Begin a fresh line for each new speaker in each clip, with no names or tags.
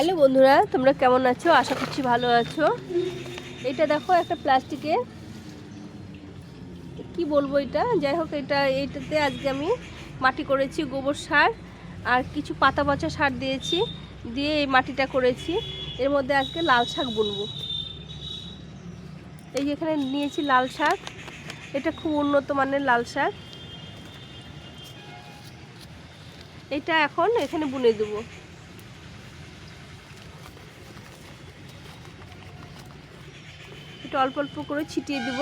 Hello বন্ধুরা, তোমরা কেমন আছো? আশা করছি ভালো আছো। এটা দেখো একটা প্লাস্টিকে। কি বলব এটা? যাই হোক, এটা এইটাতে আজকে আমি মাটি করেছি গোবর সার আর কিছু পাতা পচা সার দিয়েছি, দিয়ে এই মাটিটা করেছি। এর মধ্যে আজকে লাল শাক বুনবো। এই যে এখানে নিয়েছি লাল শাক। এটা খুব উন্নত মানের লাল শাক। এটা এখন এখানে বুনে দেবো। একটু অল্প অল্প করে ছিটিয়ে দিব।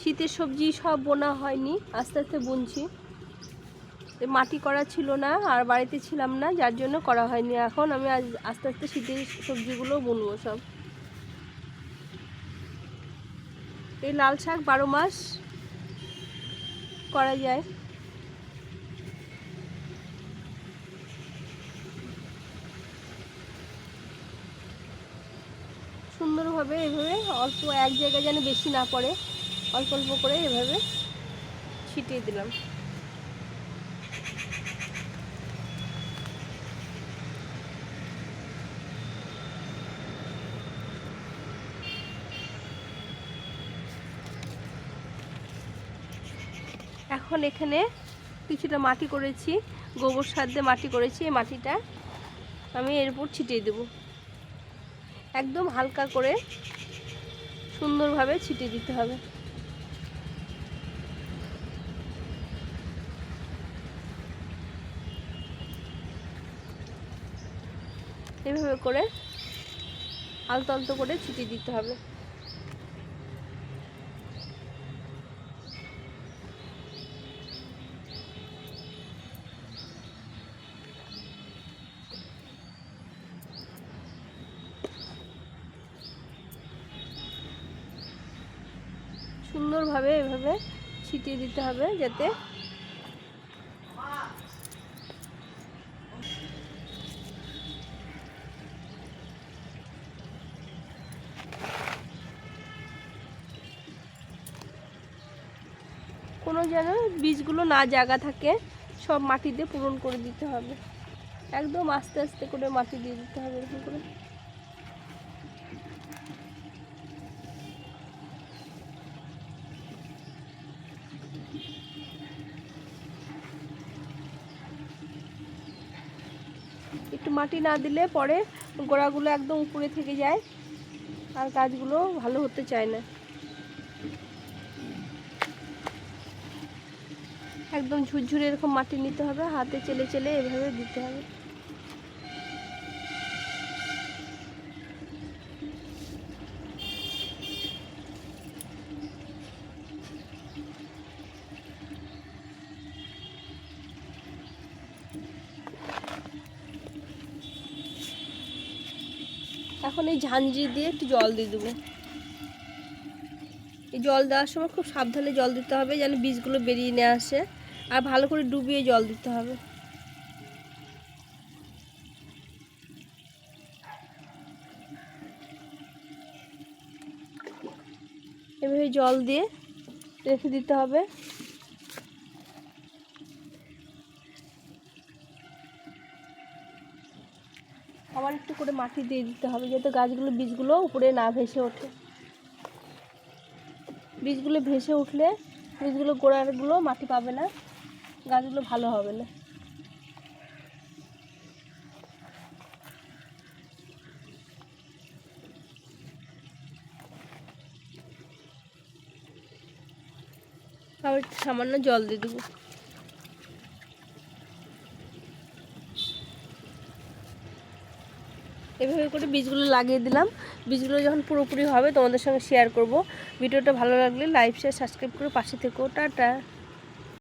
শীতের সবজি সব বোনা হয়নি, আস্তে আস্তে বুনছি। মাটি করা ছিল না, আর বাড়িতে ছিলাম না, যার জন্য করা হয়নি। এখন আমি আজ আস্তে আস্তে শীতের সবজিগুলো বুনবো সব। এই লাল শাক বারো মাস করা যায়। সুন্দরভাবে এভাবে অল্প এক জায়গায় যেন বেশি না পড়ে, অল্প অল্প করে এভাবে ছিটিয়ে দিলাম। এখন এখানে কিছুটা মাটি করেছি, গোবর সার দিয়ে মাটি করেছি এই মাটিটা। আমি এর উপর ছিটিয়ে দেব। একদম হালকা করে সুন্দরভাবে ছিটিয়ে দিতে হবে। এভাবে করে আলতো আলতো করে ছিটিয়ে দিতে হবে। সুন্দরভাবে এভাবে ছিটিয়ে দিতে হবে যাতে কোনো যেন বীজগুলো না জায়গা থাকে, সব মাটি দিয়ে পূরণ করে দিতে হবে। একদম আস্তে আস্তে করে মাটি দিয়ে দিতে হবে এরকম করে। মাটি না দিলে পরে গোড়াগুলো একদম উপরে থেকে যায় আর গাছগুলো ভালো হতে চায় না। একদম ঝুরঝুরে এরকম মাটি নিতে হবে, হাতে চেলে চেলে এভাবে দিতে হবে। এখন এই ঝাঞ্ঝি দিয়ে একটু জল দিয়ে দেবো। এই জল দেওয়ার সময় খুব সাবধানে জল দিতে হবে যেন বীজগুলো বেরিয়ে নিয়ে আসে। আর ভালো করে ডুবিয়ে জল দিতে হবে। এভাবে জল দিয়ে রেখে দিতে হবে। আবার একটু করে মাটি দিয়ে দিতে হবে, যাতে গাছগুলো, বীজগুলো উপরে না ভেসে ওঠে। বীজগুলো ভেসে উঠলে বীজগুলো গোড়ারগুলো মাটি পাবে না, গাছগুলো ভালো হবে না। আবার সামান্য জল দিয়ে দেবো। এভাবে করে বীজগুলো লাগিয়ে দিলাম। বীজগুলো যখন পুরোপুরি হবে তোমাদের সঙ্গে শেয়ার করব। ভিডিওটা ভালো লাগলে লাইক শেয়ার সাবস্ক্রাইব করে পাশে থেকো। টাটা।